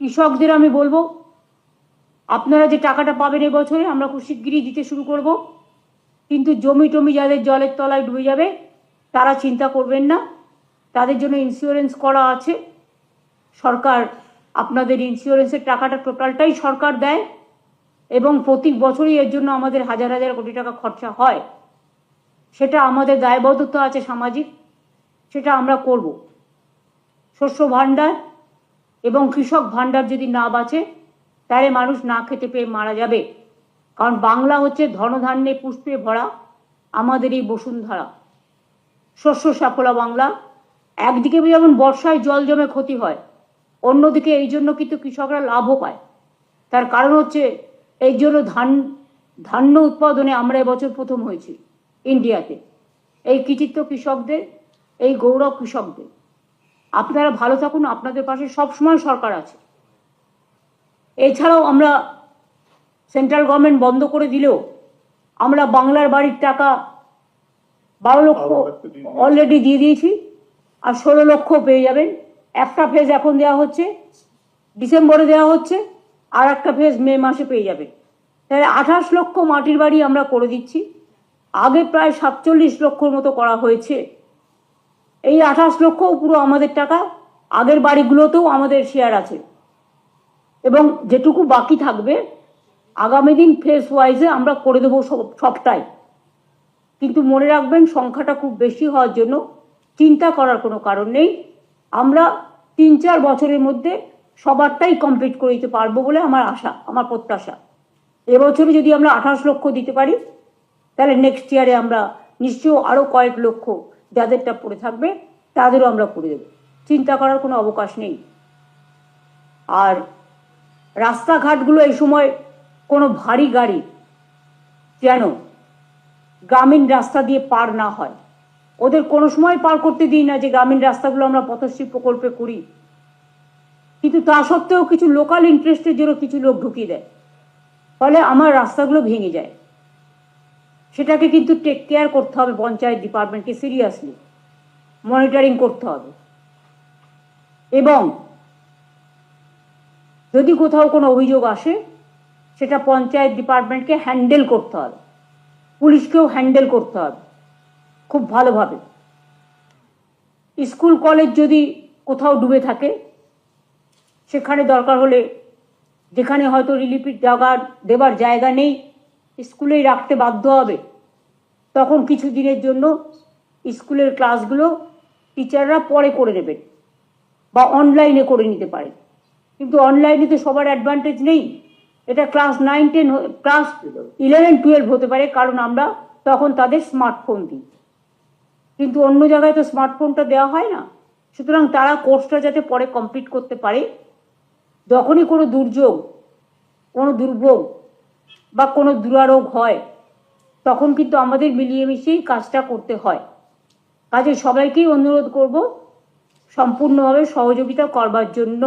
কৃষকদের আমি বলব, আপনারা যে টাকাটা পাবেন এবছরে, আমরা খুব শিগগিরই দিতে শুরু করব। কিন্তু জমি টমি যাদের জলের তলায় ডুবে যাবে, তারা চিন্তা করবেন না। তাদের জন্য ইন্স্যুরেন্স করা আছে। সরকার আপনাদের ইন্স্যুরেন্সের টাকাটা টোটালটাই সরকার দেয় এবং প্রতি বছরই এর জন্য আমাদের হাজার হাজার কোটি টাকা খরচা হয়। সেটা আমাদের দায়বদ্ধতা আছে সামাজিক, সেটা আমরা করব। শস্য ভাণ্ডার এবং কৃষক ভাণ্ডার যদি না বাঁচে, তাহলে মানুষ না খেতে পেয়ে মারা যাবে। কারণ বাংলা হচ্ছে ধনধান্যে পুষ্পে ভরা আমাদের এই বসুন্ধরা। শস্য সাফলা বাংলা। একদিকে যেমন বর্ষায় জল জমে ক্ষতি হয়, অন্যদিকে এই জন্য কিন্তু কৃষকরা লাভও পায়। তার কারণ হচ্ছে এই জন্য ধান, ধান্য উৎপাদনে আমরা এবছর প্রথম হয়েছি ইন্ডিয়াতে। এই কৃতিত্ব কৃষকদের, এই গৌরব কৃষকদের। আপনারা ভালো থাকুন আপনাদের পাশে সবসময় সরকার আছে। এছাড়াও আমরা সেন্ট্রাল গভর্নমেন্ট বন্ধ করে দিলেও আমরা বাংলার বাড়ির টাকা বারো লক্ষ অলরেডি দিয়ে দিয়েছি। আর ষোলো লক্ষ পেয়ে যাবেন। একটা ফেজ এখন দেওয়া হচ্ছে ডিসেম্বরে দেওয়া হচ্ছে আর একটা ফেজ মে মাসে পেয়ে যাবেন। তাহলে আঠাশ লক্ষ মাটির বাড়ি আমরা করে দিচ্ছি। আগে প্রায় সাতচল্লিশ লক্ষর মতো করা হয়েছে। এই আঠাশ লক্ষ পুরো আমাদের টাকা, আগের বাড়িগুলোতেও আমাদের শেয়ার আছে। এবং যেটুকু বাকি থাকবে, আগামী দিন ফেস ওয়াইজে আমরা করে দেবো সব- সবটাই। কিন্তু মনে রাখবেন, সংখ্যাটা খুব বেশি হওয়ার জন্য চিন্তা করার কোনো কারণ নেই। আমরা তিন চার বছরের মধ্যে সবারটাই কমপ্লিট করে দিতে পারব বলে আমার আশা, আমার প্রত্যাশা। এবছরে যদি আমরা আঠাশ লক্ষ দিতে পারি, তাহলে নেক্সট ইয়ারে আমরা নিশ্চয়ই আরও কয়েক লক্ষ যাদেরটা পড়ে থাকবে, তাদেরও আমরা করে দেবো। চিন্তা করার কোনো অবকাশ নেই। আর রাস্তাঘাটগুলো এই সময় কোনো ভারী গাড়ি যেন গ্রামীণ রাস্তা দিয়ে পার না হয়। ওদের কোনো সময় পার করতে দিই না যে গ্রামীণ রাস্তাগুলো আমরা পথশ্রী প্রকল্পে করি। কিন্তু তা সত্ত্বেও কিছু লোকাল ইন্টারেস্টের জন্য কিছু লোক ঢুকিয়ে দেয়। ফলে আমার রাস্তাগুলো ভেঙে যায়। সেটাকে কিন্তু টেক কেয়ার করতে হবে পঞ্চায়েত ডিপার্টমেন্টকে সিরিয়াসলি মনিটরিং করতে হবে। এবং যদি কোথাও কোনো অভিযোগ আসে, সেটা পঞ্চায়েত ডিপার্টমেন্টকে হ্যান্ডেল করতে হবে। পুলিশকেও হ্যান্ডেল করতে হবে, খুব ভালোভাবে। স্কুল, কলেজ যদি কোথাও ডুবে থাকে, সেখানে দরকার হলে যেখানে হয়তো রিলিফের জায়গা দেবার জায়গা নেই স্কুলেই রাখতে বাধ্য হবে। তখন কিছু দিনের জন্য স্কুলের ক্লাসগুলো টিচাররা পরে করে নেবেন বা অনলাইনে করে নিতে পারেন। কিন্তু অনলাইনে তো সবার অ্যাডভান্টেজ নেই। এটা class nine ten class eleven twelve হতে পারে, কারণ আমরা তখন তাদের স্মার্টফোন দিই। কিন্তু অন্য জায়গায় তো স্মার্টফোনটা দেওয়া হয় না। সুতরাং তারা কোর্সটা যাতে পরে কমপ্লিট করতে পারে, যখনই কোনো দুর্যোগ, কোনো দুর্ভোগ বা কোনো দুরারোগ হয়, তখন কিন্তু আমাদের মিলিয়ে মিশিয়েই কাজটা করতে হয়। কাজে সবাইকেই অনুরোধ করব, সম্পূর্ণভাবে সহযোগিতা করবার জন্য।